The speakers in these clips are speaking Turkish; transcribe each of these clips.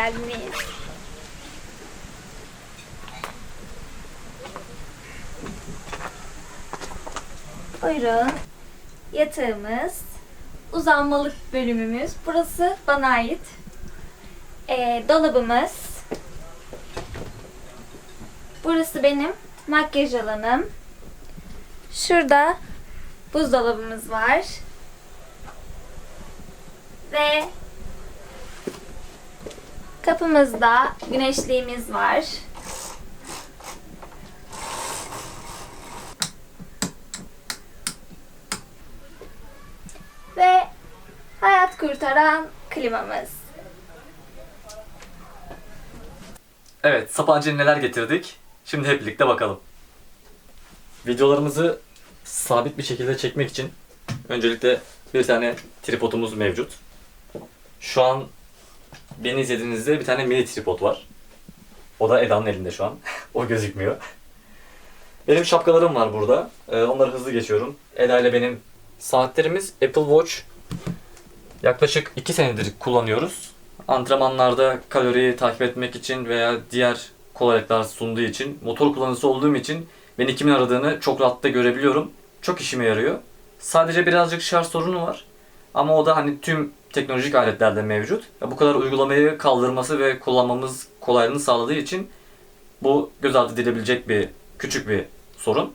geldiniz. Buyurun. Yatağımız, uzanmalık bölümümüz. Burası bana ait. Ee, dolabımız. Burası benim makyaj alanım. Şurada buzdolabımız var. Ve kapımızda güneşliğimiz var. Ve hayat kurtaran klimamız. Evet, Sapancı'ya neler getirdik? Şimdi hep birlikte bakalım. Videolarımızı sabit bir şekilde çekmek için öncelikle bir tane tripodumuz mevcut. Şu an beni izlediğinizde bir tane mini tripod var. O da Eda'nın elinde şu an. o gözükmüyor. Benim şapkalarım var burada. Ee, onları hızlı geçiyorum. Eda ile benim saatlerimiz Apple Watch. Yaklaşık 2 senedir kullanıyoruz. Antrenmanlarda kaloriyi takip etmek için veya diğer kolaylıklar sunduğu için, motor kullanıcısı olduğum için beni kimin aradığını çok rahatlıkla görebiliyorum. Çok işime yarıyor. Sadece birazcık şarj sorunu var. Ama o da hani tüm teknolojik aletlerde mevcut. Bu kadar uygulamayı kaldırması ve kullanmamız kolaylığını sağladığı için bu göz ardı edilebilecek bir küçük bir sorun.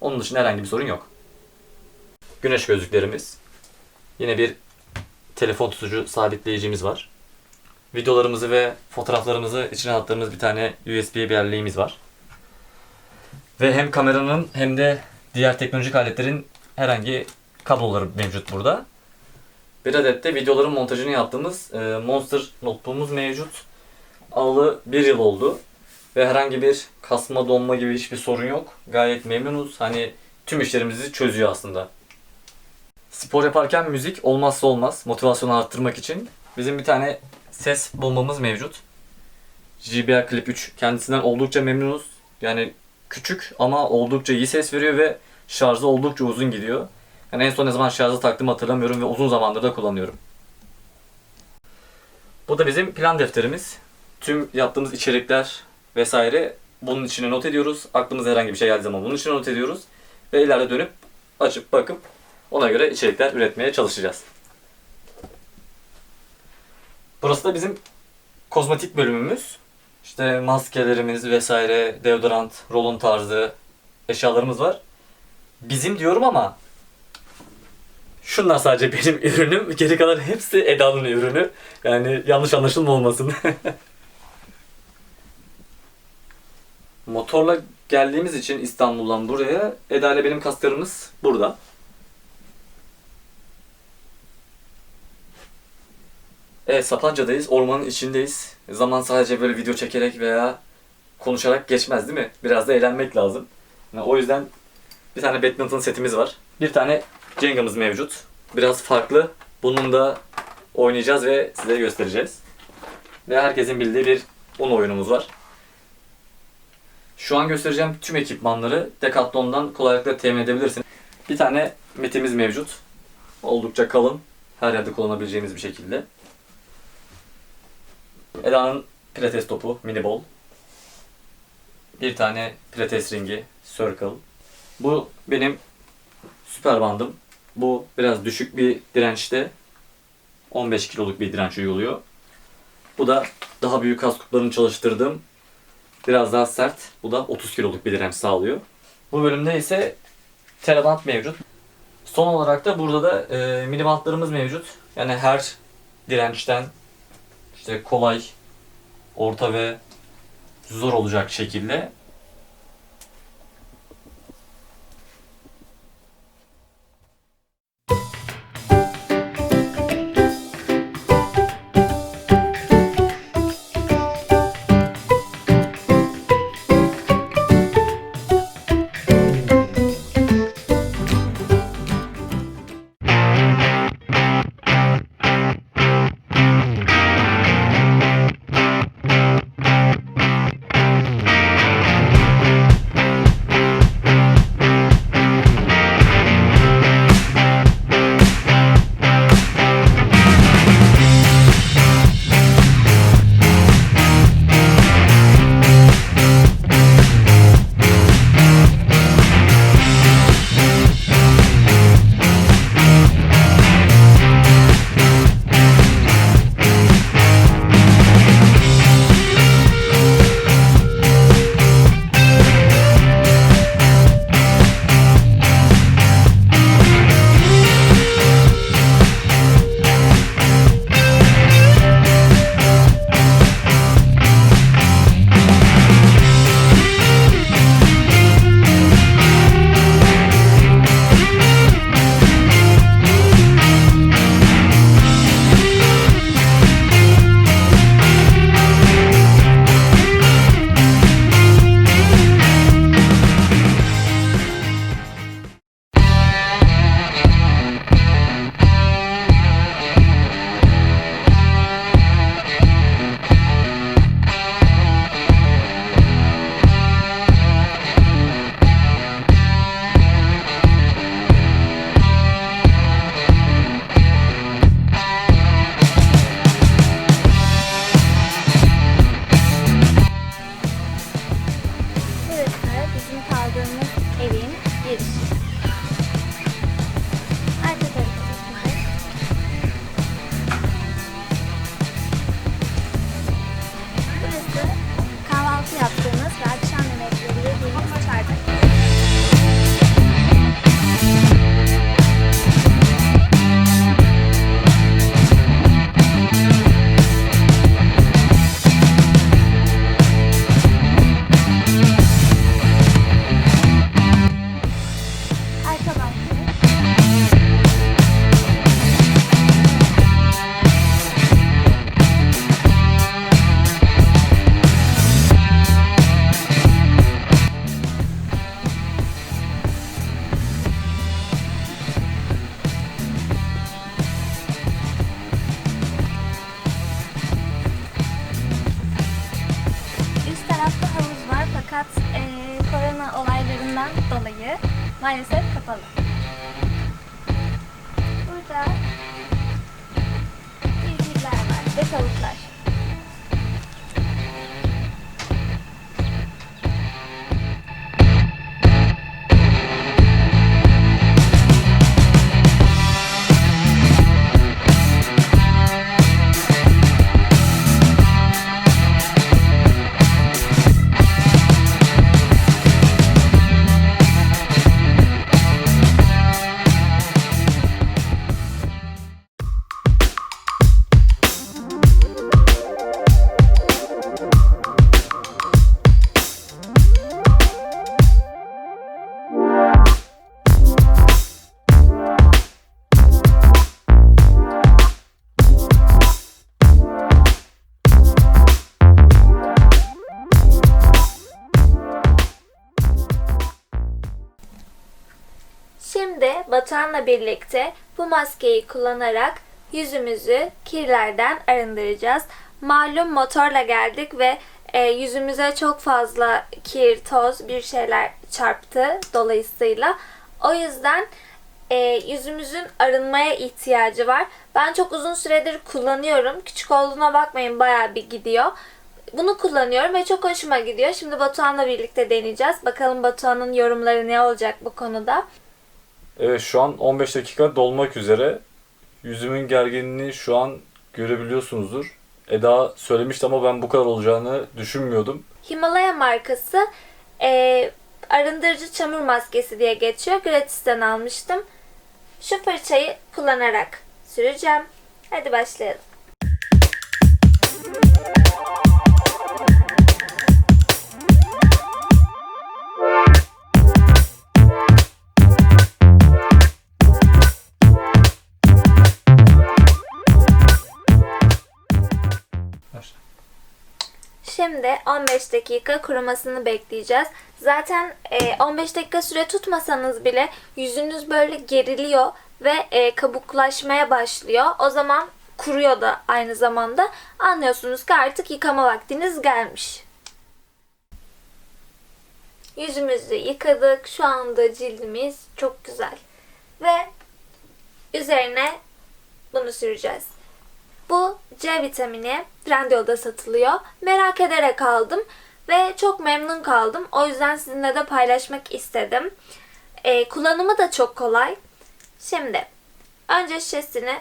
Onun dışında herhangi bir sorun yok. Güneş gözlüklerimiz. Yine bir telefon tutucu sabitleyicimiz var. Videolarımızı ve fotoğraflarımızı içine attığımız bir tane USB belleğimiz var. Ve hem kameranın hem de diğer teknolojik aletlerin herhangi kabloları mevcut burada. Bir adet de videoların montajını yaptığımız e, Monster notebook'umuz mevcut. Alalı bir yıl oldu. Ve herhangi bir kasma donma gibi hiçbir sorun yok. Gayet memnunuz. Hani tüm işlerimizi çözüyor aslında. Spor yaparken müzik olmazsa olmaz. Motivasyonu arttırmak için. Bizim bir tane ses bombamız mevcut. JBL Clip 3. Kendisinden oldukça memnunuz. Yani küçük ama oldukça iyi ses veriyor ve şarjı oldukça uzun gidiyor. Yani en son ne zaman şarjı taktığımı hatırlamıyorum ve uzun zamandır da kullanıyorum. Bu da bizim plan defterimiz. Tüm yaptığımız içerikler vesaire bunun içine not ediyoruz. Aklımıza herhangi bir şey geldiği zaman bunun içine not ediyoruz. Ve ileride dönüp açıp bakıp ona göre içerikler üretmeye çalışacağız. Burası da bizim kozmetik bölümümüz. İşte maskelerimiz vesaire, deodorant, rolon tarzı eşyalarımız var. Bizim diyorum ama şunlar sadece benim ürünüm. Geri kalan hepsi Eda'nın ürünü. Yani yanlış anlaşılma olmasın. Motorla geldiğimiz için İstanbul'dan buraya Eda ile benim kasklarımız burada. Evet Sapanca'dayız. Ormanın içindeyiz. Zaman sadece böyle video çekerek veya konuşarak geçmez değil mi? Biraz da eğlenmek lazım. Yani o yüzden bir tane badminton setimiz var. Bir tane Jenga'mız mevcut. Biraz farklı. Bunun da oynayacağız ve size göstereceğiz. Ve herkesin bildiği bir un oyunumuz var. Şu an göstereceğim tüm ekipmanları Decathlon'dan kolaylıkla temin edebilirsiniz. Bir tane metimiz mevcut. Oldukça kalın. Her yerde kullanabileceğimiz bir şekilde. Eda'nın pilates topu, mini ball. Bir tane pilates ringi, circle. Bu benim süper bandım. Bu biraz düşük bir dirençte. 15 kiloluk bir direnç uyguluyor. Bu da daha büyük kas gruplarını çalıştırdığım biraz daha sert. Bu da 30 kiloluk bir direnç sağlıyor. Bu bölümde ise teraband mevcut. Son olarak da burada da e, mini bantlarımız mevcut. Yani her dirençten işte kolay, orta ve zor olacak şekilde maalesef kapalı. Burada Batuhan'la birlikte bu maskeyi kullanarak yüzümüzü kirlerden arındıracağız. Malum motorla geldik ve e, yüzümüze çok fazla kir, toz bir şeyler çarptı dolayısıyla. O yüzden e, yüzümüzün arınmaya ihtiyacı var. Ben çok uzun süredir kullanıyorum. Küçük olduğuna bakmayın bayağı bir gidiyor. Bunu kullanıyorum ve çok hoşuma gidiyor. Şimdi Batuhan'la birlikte deneyeceğiz. Bakalım Batuhan'ın yorumları ne olacak bu konuda. Evet şu an 15 dakika dolmak üzere. Yüzümün gerginliğini şu an görebiliyorsunuzdur. Eda söylemişti ama ben bu kadar olacağını düşünmüyordum. Himalaya markası e, arındırıcı çamur maskesi diye geçiyor. Gratis'ten almıştım. Şu fırçayı kullanarak süreceğim. Hadi başlayalım. Şimdi 15 dakika kurumasını bekleyeceğiz. Zaten e, 15 dakika süre tutmasanız bile yüzünüz böyle geriliyor ve e, kabuklaşmaya başlıyor. O zaman kuruyor da aynı zamanda. Anlıyorsunuz ki artık yıkama vaktiniz gelmiş. Yüzümüzü yıkadık. Şu anda cildimiz çok güzel. Ve üzerine bunu süreceğiz. Bu C vitamini Trendyol'da satılıyor. Merak ederek aldım ve çok memnun kaldım. O yüzden sizinle de paylaşmak istedim. Ee, kullanımı da çok kolay. Şimdi önce şişesini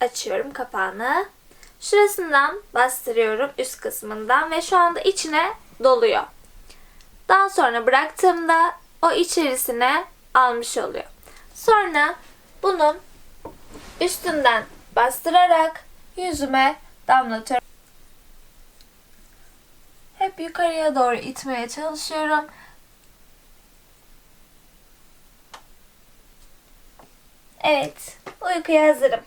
açıyorum kapağını. Şurasından bastırıyorum üst kısmından ve şu anda içine doluyor. Daha sonra bıraktığımda o içerisine almış oluyor. Sonra bunun üstünden bastırarak yüzüme damlatıyorum. Hep yukarıya doğru itmeye çalışıyorum. Evet, uykuya hazırım.